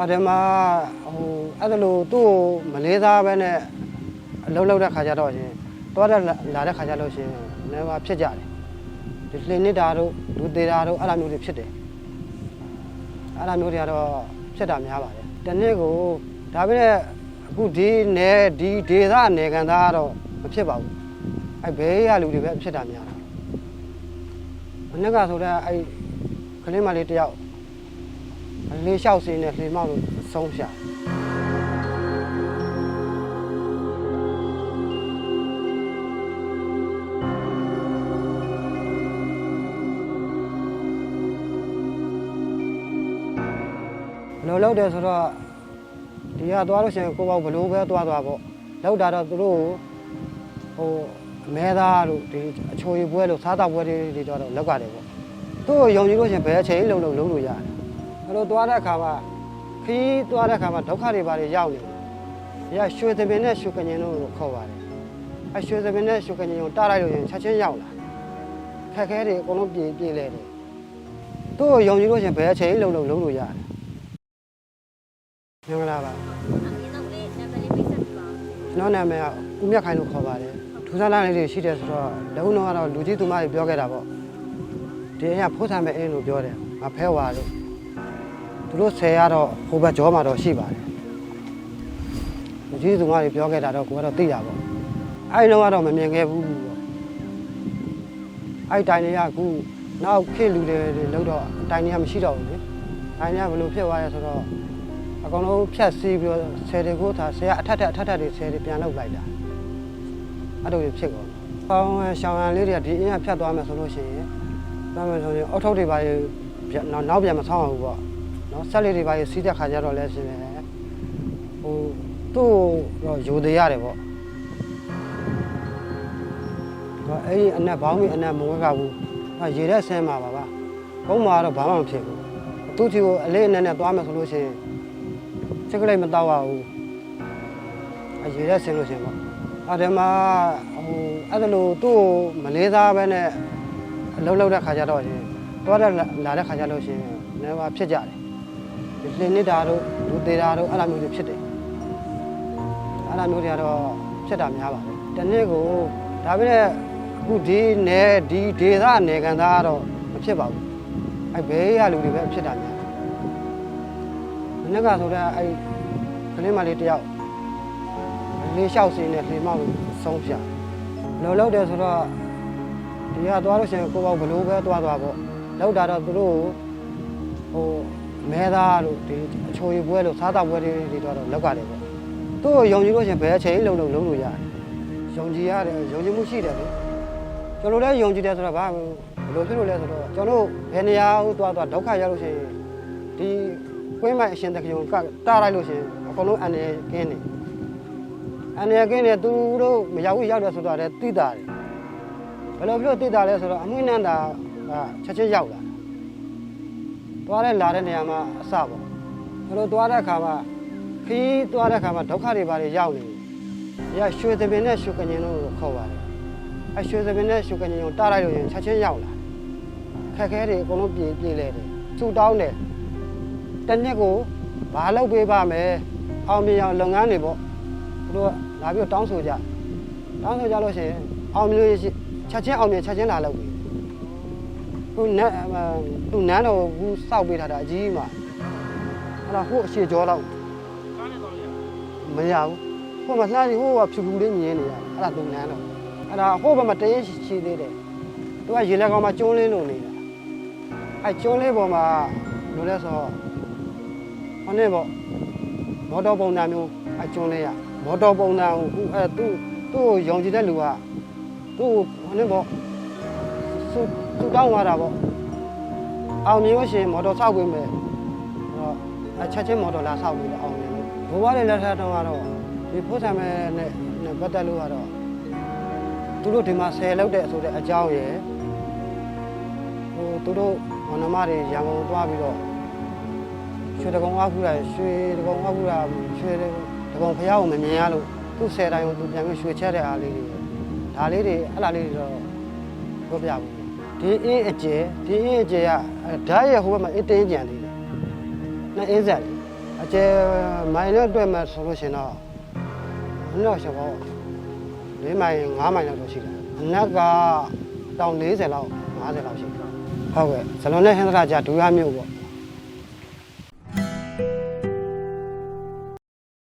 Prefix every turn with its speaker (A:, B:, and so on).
A: အဲ့ဒီမှာဟိုအဲ့ဒါလို့သူ့ကိုမလေးစားပဲနဲ့အလုံးလုံးတဲ့ခါကျတော့ရှင်တွားတဲ့လာတဲ့ခါကျလို့ရှင်လည်းမဖြစ်ကြတယ်ဒီလှင်းနေတာတို့လူသေးတာတို့အဲ့လိုမျိုးတွေဖြစ်တယ်အဲ့လိုမျိုးတွေကတော့ဖြစ်တာများပါတယ်တနေ့ကိုဒါပေမဲ့အခုဒီနယ်ဒီဒေသအနေကန်သားကတော့မဖြစ်ပါဘူးအဲ့ဘေးရလူတွေပဲဖြစ်တာများတာမနေ့ကဆိုတော့အဲ့ကလေးမလေးတယောက် လေးလျှောက်စင်းနဲ့လှေမောက်လို့ဆုံးရှာဘယ်လိုလုပ်တယ်ဆိုတော့ဒီကသွားလို့ရှိရင်ကိုယ့်ဘောက်ဘယ်လိုပဲသွားသွားပေါ့လောက်တာတော့သူတို့ဟိုအမဲသားတို့ဒီအချိုရီပွဲလို့စားတာပွဲတွေတွေတော့လောက်ကတယ်ပေါ့သူ့ကိုယုံကြည်လို့ရှိရင်ဘယ်အချိန်လုံးလုံးလုံးလို့ရတယ် အဲ့လိုသွားတဲ့အခါမှာခီးသွားတဲ့အခါမှာဒုက္ခတွေပါတွေရောက်နေတယ်။ရရွှေသပင်နဲ့ရွှေကညင်တို့ကိုခေါ်ပါတယ်။အဲရွှေသပင်နဲ့ရွှေကညင်ကိုတားလိုက်လို့ရင်ချက်ချင်းရောက်လာ။ခက်ခဲတွေအကုန်လုံးပြေးပြေးလဲတယ်။သူ့ကိုယုံကြည်လို့ရှရင်ဘယ်အချိန်လုံးလုံးလုံးလို့ရတယ်။မင်္ဂလာပါ
B: အရင်တော့လေနံပါတ်လေးပေးဆက်ပြပါဦး။
A: ကျွန်တော်နာမည်ကဦးမြတ်ခိုင်လို့ခေါ်ပါတယ်။ထူးဆန်းလာလေးတွေရှိတယ်ဆိုတော့လုံတော့ကတော့လူကြီးသူမတွေပြောခဲ့တာပေါ့။ဒီအိမ်ကဖိုးဆံမဲ့အင်းလို့ပြောတယ်။မဖဲဝါလို့ သူတို့ဆယ်ရတော့ဟိုဘက်ကြောမှာတော့ရှိပါတယ်။လူကြီးသူမတွေပြောခဲ့တာတော့ကိုကတော့သိတာပေါ့။အဲဒီတော့ကတော့မမြင်ခဲ့ဘူးပေါ့။အဲဒီတိုင်တွေကအခုနောက်ခေတ်လူတွေလောက်တော့တိုင်တွေကမရှိတော့ဘူးလေ။တိုင်တွေကဘယ်လိုဖြစ်သွားရဲဆိုတော့အကောင်လုံးဖြတ်စီးပြီးတော့ဆယ်တွေကိုထားဆယ်ကအထက်ထက်အထက်ထက်တွေဆယ်တွေပြန်လောက်လိုက်တာ။အဲ့လိုတွေဖြစ်ကုန်။ပေါင်းရှောင်းရန်လေးတွေကဒီအင်းကဖြတ်သွားမယ်ဆိုလို့ရှိရင်သွားမယ်ဆိုရင်အောက်ထုတ်တွေပါရနောက်နောက်ပြန်မဆောင်းအောင်ဘူးပေါ့။ နော်ဆက်လေးတွေပါရစီးတဲ့ခါကျတော့လဲရှင်တယ်ဟိုသူ့တော့ယူသေးရတယ်ပေါ့။တော့အဲ့ဒီအနက်ဘောင်းကြီးအနက်မဝဲကဘူး။ဟာရေတဲ့ဆင်းမှာပါပါ။ဘုံမှာတော့ဘာမှမဖြစ်ဘူး။သူ့ချီကိုအလေးအနက်နဲ့သွားမယ်ဆိုလို့ရှိရင်ချက်ကလေးမတော့ရဘူး။အရေတဲ့ဆင်းလို့ရှိရင်ပေါ့။အဲ့ဒီမှာဟိုအဲ့ဒါလို့သူ့ကိုမလေးစားပဲနဲ့အလုံးလုံးတဲ့ခါကျတော့ရှင်တွားတဲ့လာတဲ့ခါကျလို့ရှိရင်လည်းမဖြစ်ကြတယ်။ဒီ လှင်းနေတာတို့လူသေးတာတို့အဲ့လိုမျိုးတွေဖြစ်တယ်။အဲ့လိုမျိုးတွေကတော့ဖြစ်တာများပါတယ်။တနေ့ကိုဒါပေမဲ့အခုဒီနယ်ဒီဒေသအနေကန်သားကတော့မဖြစ်ပါဘူး။အဲ့ဘေးရလူတွေပဲဖြစ်တာများတယ်။မနေ့ကဆိုတော့အဲ့ကလေးမလေးတယောက်လေးလျှောက်စင်းနဲ့လှေမောက်လို့ဆုံးဖြတ်။လောလောက်တယ်ဆိုတော့ဒီကသွားလို့ရှိရင်ကိုယ့်ဘောက်ဘယ်လိုပဲသွားသွားပေါ့။လောက်တာတော့သူတို့ဟို မဲသားတို့ဒီအချိုရီပွဲလို့စားတာပွဲတွေတွေတော့လောက်ကတယ်ပေါ့။သူ့ကိုယုံကြည်လို့ရှိရင်ဘယ်အချိန်လုံးလုံးလုံးလို့ရတယ်။ယုံကြည်ရတယ်ယုံကြည်မှုရှိတယ်လေ။ကျွန်တော်လည်းယုံကြည်တယ်ဆိုတော့ဘာဘယ်လိုဖြစ်လို့လဲဆိုတော့ကျွန်တော်ဘယ်နေရာကိုသွားသွားဒုက္ခရောက်လို့ရှိရင်ဒီကွင်းမိုင်အရှင်တကယုံကတားလိုက်လို့ရှိရင်အကုန်လုံးအနေကင်းနေအနေကင်းနေသူတို့မရောက်ဘူးရောက်တယ်ဆိုတော့လည်းသိတာတယ်ဘယ်လိုဖြစ်လို့သိတာလဲဆိုတော့အမွှေးနန္တာကချက်ချင်းရောက်လာ သွားတဲ့လာတဲ့နေရာမှာအစပေါ့ဘယ်လိုသွားတဲ့အခါမှာခီးသွားတဲ့အခါမှာဒုက္ခတွေပါတွေရောက်နေတယ်ရရွှေသပင်နဲ့ရွှေကညင်တို့ကိုခေါ်ပါတယ်အဲရွှေသပင်နဲ့ရွှေကညင်ကိုတားလိုက်လို့ရင်ချက်ချင်းရောက်လာခက်ခဲတွေအကုန်လုံးပြေးပြေးလဲတယ်သူ့တောင်းတယ်တစ်နှစ်ကိုဘာလုပ်ပေးပါမယ်အောင်မြင်အောင်လုပ်ငန်းတွေပေါ့သူတို့ကလာပြီးတော့တောင်းဆိုကြတောင်းဆိုကြလို့ရှိရင်အောင်မြင်လို့ရှိချက်ချင်းအောင်မြင်ချက်ချင်းလာလုပ်ပေး ခုနတ်သူနန်းတော်ဘူးစောက်ပေးထားတာအကြီးမှာအဲ့ဒါဟိုအရှိကြောတော့မရဘူးဟိုမှာလှမ်းပြီးဟိုကဖြူဖြူလေးမြင်နေရအဲ့ဒါသူနန်းတော်အဲ့ဒါဟိုဘက်မှာတရင်ရှိသေးတယ်သူကရေလက်ကောင်မှာကျုံးလင်းလို့နေတာအဲ့ကျုံးလေးပေါ်မှာလိုလဲဆိုတော့ဟိုနေ့ပေါ့မော်တော်ပုံစံမျိုးအကျွန်းလေးရမော်တော်ပုံစံကိုခုအဲသူ့သူ့ကိုယုံကြည်တဲ့လူကသူ့ကိုဟိုနေ့ပေါ့သူ သူတောင်းသွားတာပေါ့အောင်မြင်လို့ရှိရင်မော်တော်ဆောက်ပေးမယ်တော့အချက်ချင်းမော်တော်လာဆောက်ပြီးတော့အောင်မြင်လို့ဘဝလေးလက်ထက်တော့ကတော့ဒီဖို့ဆံမဲ့နဲ့နဲ့ပတ်သက်လို့ကတော့သူတို့ဒီမှာဆယ်လောက်တဲ့ဆိုတဲ့အကြောင်းရယ်ဟိုသူတို့မနမတွေရန်ကုန်သွားပြီးတော့ရွှေတကောင်အကူတာရွှေတကောင်အကူတာရွှေတကောင်ဖျားကိုမမြင်ရလို့သူ့ဆယ်တိုင်းကိုသူပြန်ပြီးရွှေချက်တဲ့အားလေးတွေဒါလေးတွေအဲ့လားလေးတွေတော့ပြောပြဘူး ဒီအင်းအကျဲဒီအင်းအကျဲကဓာတ်ရဲ့ဟိုဘက်မှာအင်းတင်းကြံသေးတယ်နဲ့အင်းဆက်လေအကျယ်မိုင်နဲ့တွေ့မှဆိုလို့ရှိရင်တော့အနောက်ရှောပေါ့၄မိုင်၅မိုင်လောက်တော့ရှိတယ်အနက်ကတောင်40လောက်50လောက်ရှိတယ်ဟုတ်ကဲ့ဇလုံးနဲ့ဟင်္ဒရာကြာဒူရမြို့ပေါ့